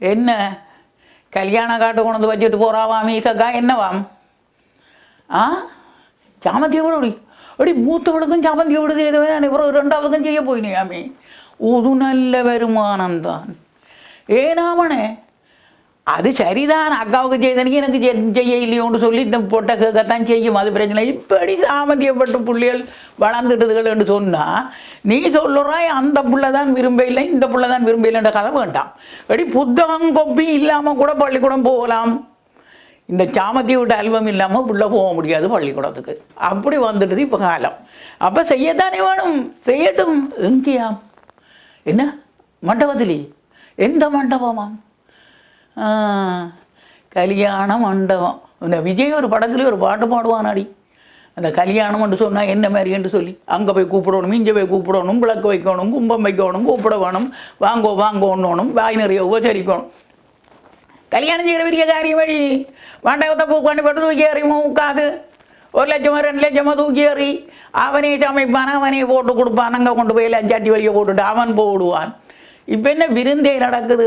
என்ன? கல்யாண காட்டு கொண்டு வந்து வச்சுட்டு போறாவா மீசக்கா? என்னவாம் ஆ? சாமந்தியை விட அப்படி அப்படி மூத்தவளுக்கும் சாமந்தியை விட செய்தவன் இவரும் ரெண்டாவதுக்கும் செய்ய போயினியாமே ஒரு நல்ல வருமானம் தான் ஏனாமனே அது சரிதான். அக்காவுக்கு செய்தனுக்கு எனக்கு செ- செய்ய இல்லையோன்னு சொல்லி இந்த பொட்டை கேட்கத்தான் செய்யும். அது பிரச்சனை இப்படி சாமந்தியப்பட்ட புள்ளிகள் என்று சொன்னால் நீ சொல்லுறாய் அந்த புள்ள தான் விரும்ப இல்லை இந்த புள்ள தான் விரும்ப இல்லைன்ற கதை வேண்டாம். இப்படி புத்தகம் கொப்பி இல்லாமல் கூட பள்ளிக்கூடம் போகலாம்? இந்த சாமத்தி விட்ட ஆல்பம் இல்லாமல் உள்ளே போக முடியாது பள்ளிக்கூடத்துக்கு. அப்படி வந்துடுது இப்போ காலம். அப்போ செய்யத்தானே வேணும்? செய்யட்டும். எங்கேயாம் என்ன? மண்டபத்திலே? எந்த மண்டபமாம்? கல்யாண மண்டபம். இந்த விஜய் ஒரு படத்துலேயே ஒரு பாட்டு பாடுவானாடி. அந்த கல்யாணம்னு சொன்னால் என்ன மாதிரின்னு சொல்லி அங்கே போய் கூப்பிடணும் இங்கே போய் கூப்பிடணும் விளக்கு வைக்கணும் கும்பம் வைக்கணும் கூப்பிட வேணும் வாங்கோ வாங்கோன்னு வாய் நிறைய உபச்சரிக்கணும் கல்யாணம் செய்கிற பெரிய காரியம் வழி மண்டபத்தை பூக்காண்டி போட்டு தூக்கி எறியுமோ உட்காது ஒரு லட்சமோ ரெண்டு லட்சமோ தூக்கி எறி அவனே சமைப்பான் அவனே போட்டு கொடுப்பான் அங்கே கொண்டு போய் லஞ்சாட்டி வழியை போட்டுட்டு அவன் போடுவான். இப்போ என்ன விருந்தே நடக்குது?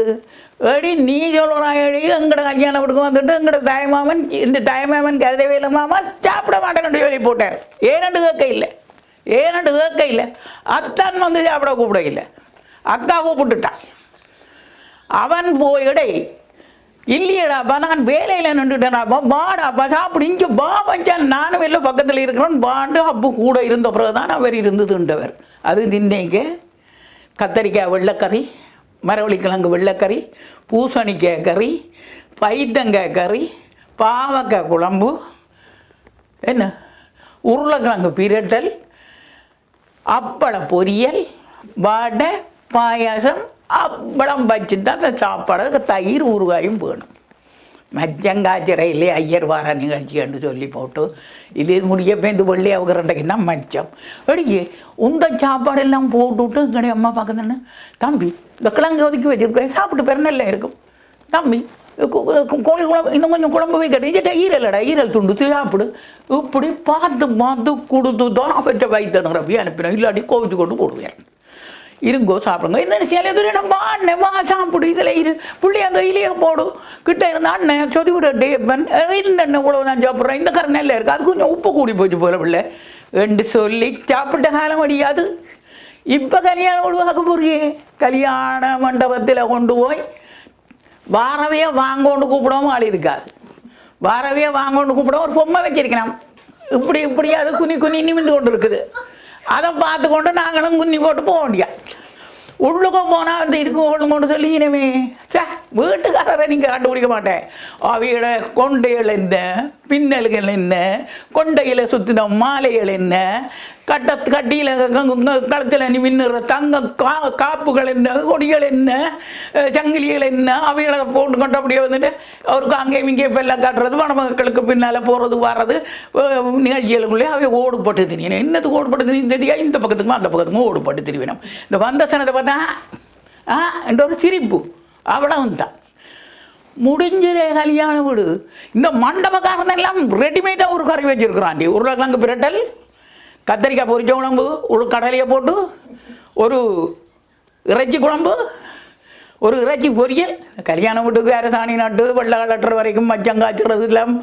ஏடி நீ சொல்கிறான் எடி எங்கட கல்யாணம் வீட்டுக்கு வந்துட்டு எங்கட தாய்மாமன் இந்த தாய்மாமன் கதிரவேல மாமா சாப்பிட மாட்டேன்னு சொல்லி போட்டார். ஏனண்டு கேட்க இல்லை. ஏனண்டு கேட்க இல்லை. அத்தான் வந்து சாப்பிட கூப்பிட இல்லை. அக்கா கூப்பிட்டுட்டான் அவன் போயிடை இல்லையடாப்பா நான் வேலையில் நின்றுட்டேனாப்பா வாடாப்பா சாப்பிடு இங்கே வா வச்சான் நானும் வெளில பக்கத்தில் இருக்கிறேன் பாண்டு அப்பு கூட இருந்த பிறகு தான் அவர் இருந்ததுன்றவர். அது திண்டைக்கு கத்தரிக்காய் வெள்ளைக்கறி மரவள்ளிக்கிழங்கு வெள்ளைக்கறி பூசணிக்காய் கறி பைத்தங்காய் கறி பாவக்காய் குழம்பு என்ன? உருளைக்கிழங்கு பிரட்டல் அப்பள பொரியல் வடை பாயாசம் அப்பளம் வச்சு தான் அந்த சாப்பாடு தயிர் ஊறுகாயும் வேணும். மச்சங்காய்ச்சிறையிலே ஐயர் வார நிகழ்ச்சி என்று சொல்லி போட்டு இது முடிய பேந்து வெள்ளி அவங்க ரெண்டைக்கு தான் மச்சம் அடியே உந்த சாப்பாடெல்லாம் போட்டுவிட்டு இங்கே அம்மா பார்க்குதுன்னு தம்பி இந்த கிழங்கு ஒதுக்கி வச்சிருக்கிறேன் சாப்பிட்டு பிறநல்ல இருக்கும். தம்பி கோழி குழம்பு இன்னும் கொஞ்சம் குழம்பு வைக்கட்டும் இது ஈரலடா ஈரல் துண்டு சாப்பிடு. இப்படி பார்த்து பார்த்து கொடுத்து தான் அவற்றை வைத்தனுங்க ரப்பி அனுப்பினோம் இல்லாட்டி கோவிச்சு கொண்டு போடுவேன். இருங்கோ சாப்பிடுங்க. என்ன சில பேர் நம்ம அண்ணன் வா சாப்பிடு இதில் இரு. புள்ளி அந்த இலையை போடு. கிட்ட இருந்த அண்ணன் சொதி விட டேப்பன் இந்த அண்ணன் இவ்வளவு நான் சாப்பிட்றேன். இந்த கரை நெல்ல இருக்கு? அது கொஞ்சம் உப்பு கூடி போச்சு போல பிள்ளை. என்று சொல்லி சாப்பிட்ட காலம் அடியாது. இப்போ கல்யாணம் உருவாக்க போறியே கல்யாண மண்டபத்தில் கொண்டு போய் வாரவே வாங்கோண்டு கூப்பிடவும் ஆள் இருக்காது. வாரவே வாங்கோண்டு கூப்பிடவும் ஒரு பொம்மை வச்சிருக்கலாம். இப்படி இப்படி அது குனி குனி நிமிந்து கொண்டு இருக்குது அதை பார்த்து கொண்டு நாங்களும் குன்னி போட்டு போக முடியாது உள்ளுக்கு போனால் வந்து இருக்கும் கொண்டு சொல்லி இனிமே சே வீட்டுக்காரரை நீங்கள் கண்டுபிடிக்க மாட்டேன். அவையோட கொண்டு எழுந்தேன் பின்னல்கள் என்ன? கொண்டையில் சுற்றின மாலைகள் என்ன? கட்ட கட்டியில் களத்தில் மின்னுற தங்க கா காப்புகள் என்ன? கொடிகள் என்ன? சங்கிலிகள் என்ன? அவைகளை போட்டு கொண்டு அப்படியே வந்துட்டு அவருக்கு அங்கேயும் இங்கே எல்லாம் காட்டுறது. மணமக்களுக்கு பின்னால் போகிறது வர்றது நிகழ்ச்சிகளுக்குள்ளே அவை ஓடுபட்டு திரியணும் என்னது ஓடுபட்டு திரியும் தெரியா இந்த பக்கத்துக்கும் அந்த பக்கத்துக்கும் ஓடுபட்டு திரிவினம். இந்த வந்த சனத்தை பார்த்தா ஆ என்ற ஒரு சிரிப்பு. அவ்வளவு தான் முடிஞ்சதே கல்யாண வீடு. இந்த மண்டபக்காரன் எல்லாம் ரெடிமேடாக ஒரு கறி வச்சிருக்கிறான் உருளைக்கிழங்கு பிரட்டல் கத்தரிக்காய் பொரிச்ச குழம்பு ஒரு கடலையை போட்டு ஒரு இறைச்சி குழம்பு ஒரு இறைச்சி பொரியல். கல்யாண வீட்டுக்கு வேறு சாணி நட்டு வெள்ளை கலட்டுற வரைக்கும் மச்சம் காய்ச்சறது எல்லாம்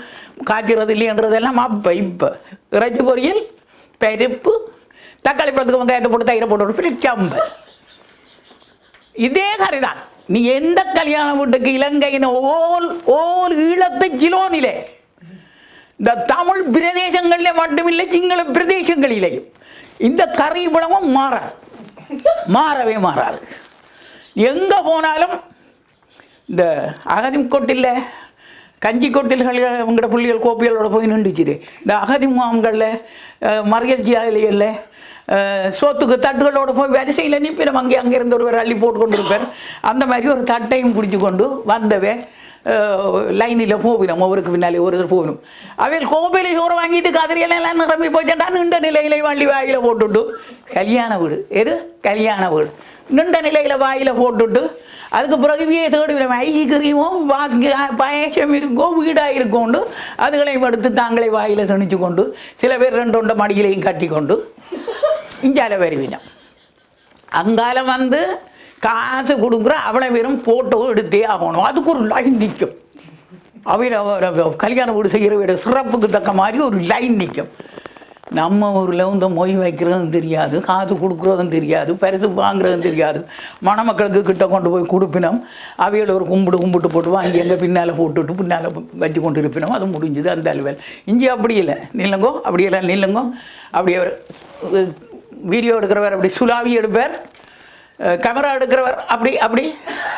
காய்ச்சறது இல்லைன்றதெல்லாம் அப்போ இப்போ. இறைச்சி பொரியல் பருப்பு தக்காளி பழத்துக்கு வெங்காயத்தை போட்டு தயிரை போட்டு ஒரு ஃப்ரிட்ஜ் சாம்பல் இதே தான் நீ எந்த கல்யாண வீட்டுக்கு இலங்கையின் ஓல் ஓல் ஈழத்து கிலோனிலே இந்த தமிழ் பிரதேசங்களில் மட்டுமில்லை சிங்கள பிரதேசங்களிலேயும். இந்த கறி புலமும் மாறாது. மாறவே மாறாது. எங்கே போனாலும் இந்த அகதிம் கொட்டில்லை கஞ்சி கொட்டில்கள் உங்களோட புள்ளிகள் கோப்பிகளோட போய் நின்றுச்சுது. இந்த அகதி முகாம்களில் மறியல் ஜாலிகளில் சோத்துக்கு தட்டுகளோடு போய் வரிசையில் நிற்பிடும் அங்கே அங்கேருந்து ஒருவர் அள்ளி போட்டு கொண்டு இருப்பார் அந்த மாதிரி ஒரு தட்டையும் பிடிச்சி கொண்டு வந்தவே லைனில் போவினோம். அவருக்கு பின்னாலே ஒருத்தர் போவிடும் அவையில் கோபிலை சோறு வாங்கிட்டு கதிரியெல்லாம் நிரம்பி போயிட்டான் நின்ற நிலையிலே வள்ளி வாயில் போட்டுட்டு கல்யாண வீடு. எது? கல்யாண வீடு. நின்ற நிலையில் வாயில் போட்டுட்டு அதுக்கு பிறகு வீயை தேடுவிடும் ஐசி கிரீமோ வாங்கி பாயசம் இருக்கோ வீடாக இருக்கும்ண்டு அதுகளையும் எடுத்து தாங்களே வாயில் திணிச்சு கொண்டு சில பேர் ரெண்டு ரெண்டு மடியிலையும் கட்டி கொண்டு இங்கால வருவினம். அங்கால வந்து காசு கொடுக்குற அவ்வளோ பேரும் ஃபோட்டோ எடுத்தே ஆகணும். அதுக்கு ஒரு லைன் நிற்கும். அவையில் கல்யாண வீடு செய்கிற வீடு சிறப்புக்கு தக்க மாதிரி ஒரு லைன் நிற்கும். நம்ம ஊரில் இந்த மொய் வைக்கிறதும் தெரியாது காசு கொடுக்குறதும் தெரியாது பரிசு வாங்குறதும் தெரியாது. மணமக்களுக்கு கிட்ட கொண்டு போய் கொடுப்பினோம். அவையில் ஒரு கும்பிட்டு கும்பிட்டு போட்டு வாங்கி எங்கே பின்னால் போட்டுட்டு பின்னால் வச்சு கொண்டு இருப்பினோம் அது முடிஞ்சுது அந்த அலுவல் இங்கே அப்படி இல்லை. நில்லுங்கோ அப்படியெல்லாம் நில்லுங்கோ. அப்படியே ஒரு வீடியோ எடுக்கிறவர் அப்படி சுலாவி எடுப்பார். கேமரா எடுக்கிறவர் அப்படி அப்படி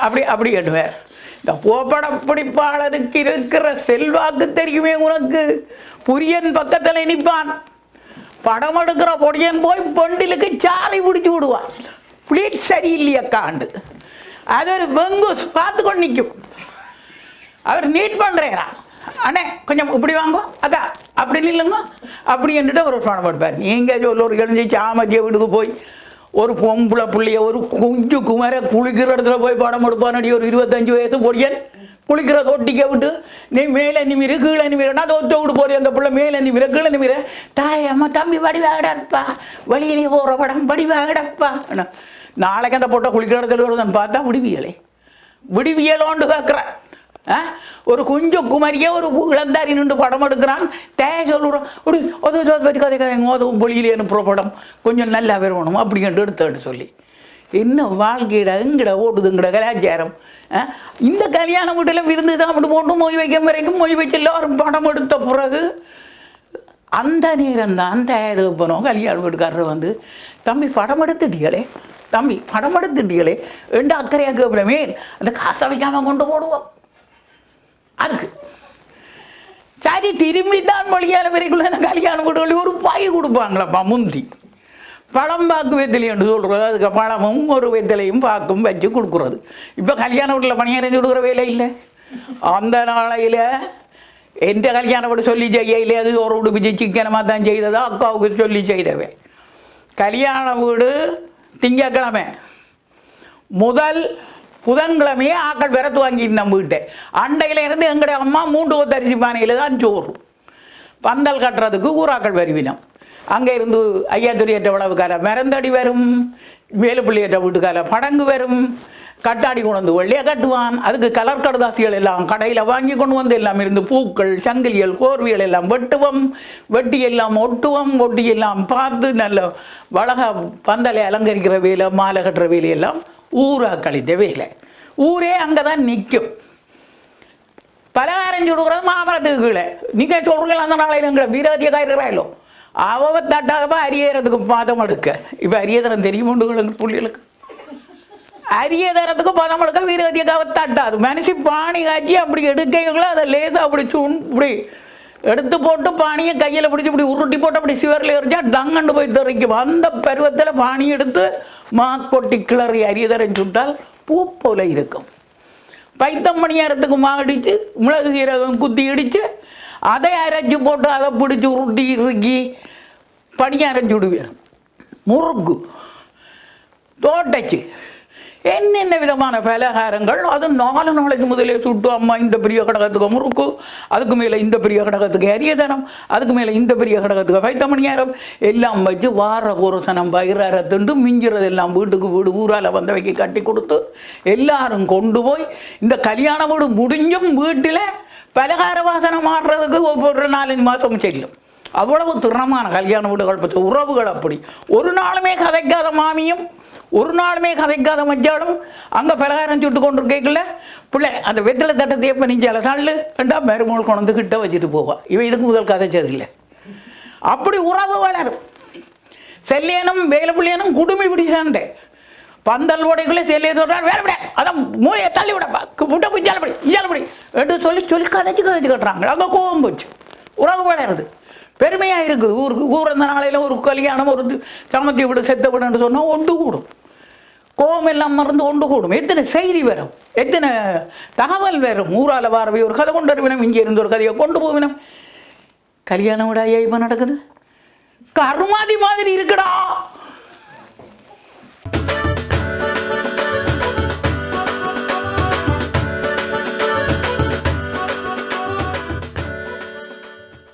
அப்படி அப்படி எடுவார் இந்த புகைப்படம் பிடிப்பாளருக்கு இருக்கிற செல்வாக்கு தெரியுமே உனக்கு? புரியன் பக்கத்தில் நிற்பான் படம் எடுக்கிற பொடியன் போய் பெண்டிலுக்கு சாரை பிடிச்சி விடுவான். பிளேட் சரியில்லையக்காண்டு அது ஒரு பெங்குஸ் பார்த்து கொண்டு நிற்கும் அவர் நீட் பண்ணுறேரா அண்ணே கொஞ்சம் இப்படி வாங்கோ. அக்கா அப்படி இல்லைங்க. அப்படி என்றுட்டு ஒரு படம் எடுப்பார் நீங்கள் சொல்ல ஒரு எழுந்தி சாமத்திய வீட்டுக்கு போய் ஒரு பொம்பளை பிள்ளைய ஒரு குஞ்சு குமர குளிக்கிற இடத்துல போய் படம் எடுப்பானடி ஒரு இருபத்தஞ்சு வயசு பொடியன். குளிக்கிற தொட்டிக்க விட்டு நீ மேலே நிமிரு கீழே நிமிரனா தோற்ற விட்டு போறிய அந்த பிள்ளை மேலே நிமிர கீழே நிமிர தாய் அம்மா தம்பி வடிவாகடப்பா வழியிலே போகிற படம் வடிவாகடப்பா நாளைக்கு அந்த போட்ட குளிக்கிற இடத்துல பார்த்தா விடுவியலே விடுவியலோண்டு கேட்குறேன் ஒரு குஞ்சு குமரியே ஒரு இளந்தாரி நின்று படம் எடுக்கிறான் தேய சொல்லுறான் ஒரு ஒரு கதை கதை மோதவும் பொழியிலே அனுப்புகிற படம் கொஞ்சம் நல்லா வரணும் அப்படின்ட்டு எடுத்து சொல்லி இன்னும் வாழ்க்கையிட எங்கட ஓடுதுங்கட கலாச்சாரம்? ஆ? இந்த கல்யாண வீட்டில் விருந்து சாப்பிட்டு போட்டு மொய் வைக்கும் வரைக்கும் மொய் வச்சு எல்லாரும் படம் எடுத்த பிறகு அந்த நேரம் தான் தயாரிப்பனோம் கல்யாண வீட்டுக்காரர் வந்து தம்பி படம் எடுத்துட்டியலே? தம்பி படம் எடுத்துட்டியலே? ரெண்டு அக்கறையாக அப்புறமே அந்த காசை வைக்காம கொண்டு போடுவோம் அதுக்கு. சரி திரும்பி தான் மொழியால வரைக்குள்ள அந்த கல்யாணம் வீடுகளில் ஒரு பாய் கொடுப்பாங்களப்பா முந்தி. பழம் பாக்கு வெத்திலை என்று சொல்கிறது அதுக்கு பழமும் ஒரு வெத்திலையும் பாக்கும் வச்சு கொடுக்குறது. இப்போ கல்யாண வீட்டில் பணியாரம் கொடுக்குற வேலை இல்லை. அந்த நாளையில் எந்த கல்யாண வீடு சொல்லி செய்யல அது சோறு உடுப்பிச்சு சிக்கனமாக தான் செய்ததோ. அக்காவுக்கு சொல்லி செய்தவே. கல்யாண வீடு திங்கக்கிழமை. முதல் புதன்கிழமையே ஆக்கள் விரத்து வாங்கிட்டு வீட்டை. அண்டையில இருந்து எங்களுடைய அம்மா மூன்று ஒத்தரிசி பானையில் தான் சோறு. பந்தல் கட்டுறதுக்கு ஊராக்கள் வருவினம். அங்கே இருந்து ஐயாத்துரியற்ற உழவுக்கார மரந்தடி வரும் வேலுப்பிள்ளையற்ற வீட்டுக்கார படங்கு வரும் கட்டாடி கொண்டு வந்து வெள்ளையாக கட்டுவான். அதுக்கு கலர் கடுதாசிகள் எல்லாம் கடையில் வாங்கி கொண்டு வந்து எல்லாம் இருந்து பூக்கள் சங்கிலிகள் கோர்விகள் எல்லாம் வெட்டுவோம். வெட்டி எல்லாம் ஒட்டுவோம். ஒட்டி எல்லாம் பார்த்து நல்ல வளக பந்தலை அலங்கரிக்கிற வேலை மாலை கட்டுற வேலையெல்லாம் ஊராக்களித்த வேலை. ஊரே அங்கே தான் நிற்கும். பலகாரம் சுடுகிறது மாமரத்துக்கு கீழே. நீங்கள் சொல்கிறீங்களா அந்த நாளையில் எங்களை வீரவதிய காய்கிறாயிலோ அவ தட்டாதப்ப அரியறதுக்கு பதம் எடுக்க. இப்போ அரியதரம் தெரியும் உங்களுக்கு புள்ளிகளுக்கு. அரியதரத்துக்கு பதம் எடுக்க வீரவதியக்காவை தட்டாது மனுஷி பானி காய்ச்சி அப்படி எடுக்கைகளோ அதை லேசாக அப்படி சுண் இப்படி எடுத்து போட்டு பானியை கையில் பிடிச்சி இப்படி உருட்டி போட்டு அப்படி சிவரில் எரிஞ்சா டங்கண்டு போய் தெரிக்கும். அந்த பருவத்தில் பானி எடுத்து மா கொட்டி கிளறி அரியதரம் சுட்டால் பூ போல இருக்கும். பைத்தம் மா அடித்து மிளகு சீரகம் குத்தி இடித்து அதை அரைச்சி போட்டு அதை பிடிச்சி உருட்டி இறுக்கி பணியாரம் விடுவேன். முறுக்கு. தோட்டச்சு என்னென்ன விதமான பலகாரங்கள்? அது நாலு நாளைக்கு முதலே சுட்டு அம்மா இந்த பெரிய கடகத்துக்கு முறுக்கு அதுக்கு மேலே இந்த பெரிய கடகத்துக்கு அரியதனம் அதுக்கு மேலே இந்த பெரிய கடகத்துக்கு வைத்தமணியாரம் எல்லாம் வச்சு வார புருஷனம் பயிரார திண்டு மிஞ்சுறது எல்லாம் வீட்டுக்கு வீடு ஊரால் வந்தவைக்கு கட்டி கொடுத்து எல்லாரும் கொண்டு போய் இந்த கல்யாண வீடு முடிஞ்சும் வீட்டில் பலகார வாசனை மாறுறதுக்கு ஒவ்வொரு நாலஞ்சு மாதம் செல்லும் அவ்வளவு திருணமான கல்யாண வீடுகள் பற்றி உறவுகள் அப்படி. ஒரு நாளுமே கதைக்காத மாமியும் ஒரு நாளுமே கதைக்காத மஞ்சாலும் அங்கே பலகாரம் சுட்டு கொண்டு கேட்கல பிள்ளை அந்த வெத்தலை தட்டத்தை எப்போ நெஞ்சால தள்ளு? கண்டா மருமகள் கொண்டு கிட்ட வச்சுட்டு போவா. இவன் இதுக்கு முதல் கதைச்சதில்லை அப்படி உறவு வளரும். செல்லியனும் வேலுப்பிள்ளையனும் குடுமி பிடி சண்டை. பந்தல் ஓடைக்குள்ளே செல்லிய சொல்கிறார் வேலை விட அதான் மூலையை தள்ளி விடப்பா விட்ட போய் இஞ்சாலப்படி என்று சொல்லி சொல்லி கதைச்சு கதைச்சு கட்டுறாங்க. அங்கே கோவம் போச்சு. உறவு வளருது. பெருமையாக இருக்குது. ஊருக்கு ஊர் நாளையில் ஒரு கல்யாணம் ஒரு சமத்தி விட செத்த விடன்னு சொன்னால் ஒன்று கூடும். கோவம் எல்லாம் மறந்து ஒன்று கூடும். எத்தனை செய்தி வரும்? எத்தனை தகவல் வரும்? ஊரால் வாரவை ஒரு கதை கொண்டு வருவினம். இங்கே இருந்து ஒரு கதையை கொண்டு போவினம். கல்யாணம் விட ஐயா இப்போ நடக்குது? கருமாதி மாதிரி இருக்குடா.